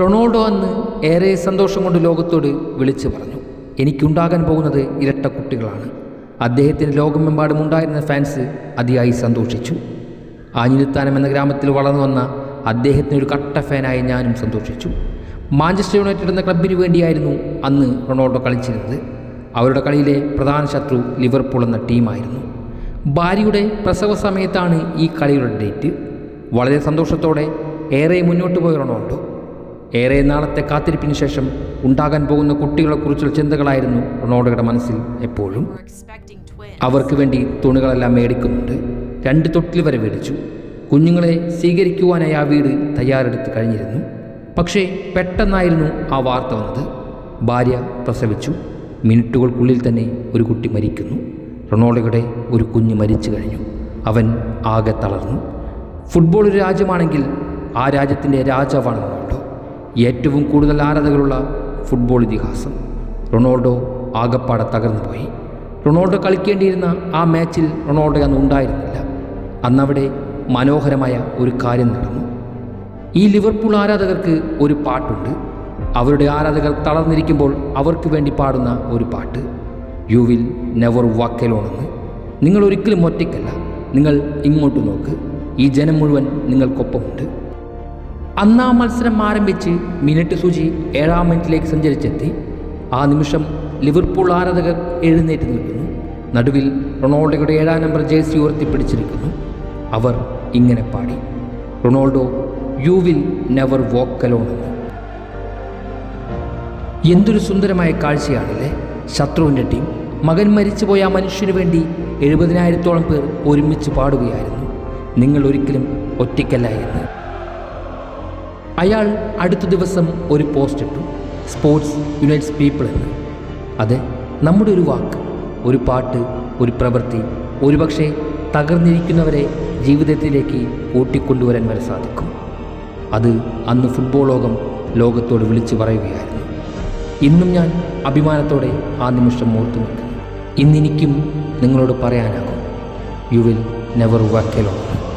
Ronaldo അന്ന് ഏറെ സന്തോഷം കൊണ്ട് ലോകത്തോട് വിളിച്ചു പറഞ്ഞു. എനിക്കുണ്ടാകാൻ പോകുന്നത് ഇരട്ട കുട്ടികളാണ്. അദ്ദേഹത്തിന് ലോകമെമ്പാടും ഉണ്ടായിരുന്ന ഫാൻസ് അതിയായി സന്തോഷിച്ചു. ആഞ്ഞിലിത്താനം എന്ന ഗ്രാമത്തിൽ വളർന്നു വന്ന അദ്ദേഹത്തിന് ഒരു കട്ട ഫാനായി ഞാനും സന്തോഷിച്ചു. മാഞ്ചസ്റ്റർ യുണൈറ്റഡ് എന്ന ക്ലബിന് വേണ്ടിയായിരുന്നു അന്ന് റൊണാൾഡോ കളിച്ചിരുന്നത്. അവരുടെ കളിയിലെ പ്രധാന ശത്രു ലിവർപൂൾ എന്ന ടീമായിരുന്നു. ഭാര്യയുടെ പ്രസവ സമയത്താണ് ഈ കളിയുടെ ഡേറ്റ് വളരെ സന്തോഷത്തോടെ ഏറെ മുന്നോട്ട് പോയ റൊണാൾഡോ ഏറെ നാളത്തെ കാത്തിരിപ്പിന് ശേഷം ഉണ്ടാകാൻ പോകുന്ന കുട്ടികളെക്കുറിച്ചുള്ള ചിന്തകളായിരുന്നു റൊണാൾഡോയുടെ മനസ്സിൽ എപ്പോഴും. അവർക്ക് വേണ്ടി തുണികളെല്ലാം മേടിക്കുന്നുണ്ട്. രണ്ട് തൊട്ടിൽ വരെ മേടിച്ചു. കുഞ്ഞുങ്ങളെ സ്വീകരിക്കുവാനായി ആ വീട് തയ്യാറെടുത്ത് കഴിഞ്ഞിരുന്നു. പക്ഷേ പെട്ടെന്നായിരുന്നു ആ വാർത്ത വന്നത്. ഭാര്യ പ്രസവിച്ചു. മിനിറ്റുകൾക്കുള്ളിൽ തന്നെ ഒരു കുട്ടി മരിക്കുന്നു. റൊണാൾഡോയുടെ ഒരു കുഞ്ഞ് മരിച്ചു കഴിഞ്ഞു. അവൻ ആകെ തളർന്നു. ഫുട്ബോൾ ഒരു രാജ്യമാണെങ്കിൽ ആ രാജ്യത്തിന്റെ രാജാവാണ് റൊണാൾഡോ. ഏറ്റവും കൂടുതൽ ആരാധകരുള്ള ഫുട്ബോൾ ഇതിഹാസം. റൊണാൾഡോ ആകപ്പാടെ തകർന്നു പോയി. റൊണാൾഡോ കളിക്കേണ്ടിയിരുന്ന ആ മാച്ചിൽ റൊണാൾഡോ അന്ന് ഉണ്ടായിരുന്നില്ല. അന്നവിടെ മനോഹരമായ ഒരു കാര്യം നടന്നു. ഈ ലിവർപൂൾ ആരാധകർക്ക് ഒരു പാട്ടുണ്ട്. അവരുടെ ആരാധകർ തളർന്നിരിക്കുമ്പോൾ അവർക്ക് വേണ്ടി പാടുന്ന ഒരു പാട്ട്. യു വിൽ നെവർ വാക്കലോണെന്ന് നിങ്ങൾ ഒരിക്കലും ഒറ്റയ്ക്കല്ല. നിങ്ങൾ ഇങ്ങോട്ട് നോക്ക്. ഈ ജനം മുഴുവൻ നിങ്ങൾക്കൊപ്പമുണ്ട്. അന്ന് ആ മത്സരം ആരംഭിച്ച് മിനിറ്റ് സൂചി ഏഴാം മിനിറ്റിലേക്ക് സഞ്ചരിച്ചെത്തി. ആ നിമിഷം ലിവർപൂൾ ആരാധകർ എഴുന്നേറ്റ് നിൽക്കുന്നു. നടുവിൽ റൊണാൾഡോയുടെ ഏഴാം നമ്പർ ജേഴ്സി ഉയർത്തിപ്പിടിച്ചിരിക്കുന്നു അവർ ഇങ്ങനെ പാടി. Ronaldo you will never walk alone എന്തൊരു സുന്ദരമായ കാഴ്ചയാണല്ലേ. ശത്രുവിന്റെ ടീം. മകൻ മരിച്ചുപോയ ആ മനുഷ്യന് വേണ്ടി എഴുപതിനായിരത്തോളം പേർ ഒരുമിച്ച് പാടുകയായിരുന്നു. നിങ്ങൾ ഒരിക്കലും ഒറ്റയ്ക്കല്ല എന്ന്. അയാൾ അടുത്ത ദിവസം ഒരു പോസ്റ്റ് ഇട്ടു. സ്പോർട്സ് യുണൈറ്റ്സ് പീപ്പിൾ എന്ന്. അതെ നമ്മുടെ ഒരു വാക്ക് ഒരു പാട്ട് ഒരു പ്രവൃത്തി ഒരുപക്ഷെ തകർന്നിരിക്കുന്നവരെ ജീവിതത്തിലേക്ക് കൂട്ടിക്കൊണ്ടുവരാൻ വരെ സാധിക്കും. അത് അന്ന് ഫുട്ബോൾ ലോകം ലോകത്തോട് വിളിച്ചു പറയുകയായിരുന്നു. ഇന്നും ഞാൻ അഭിമാനത്തോടെ ആ നിമിഷം ഓർത്തു നിൽക്കുന്നു. ഇന്നെനിക്കും നിങ്ങളോട് പറയാനാകും. U will never വാക്കലോണം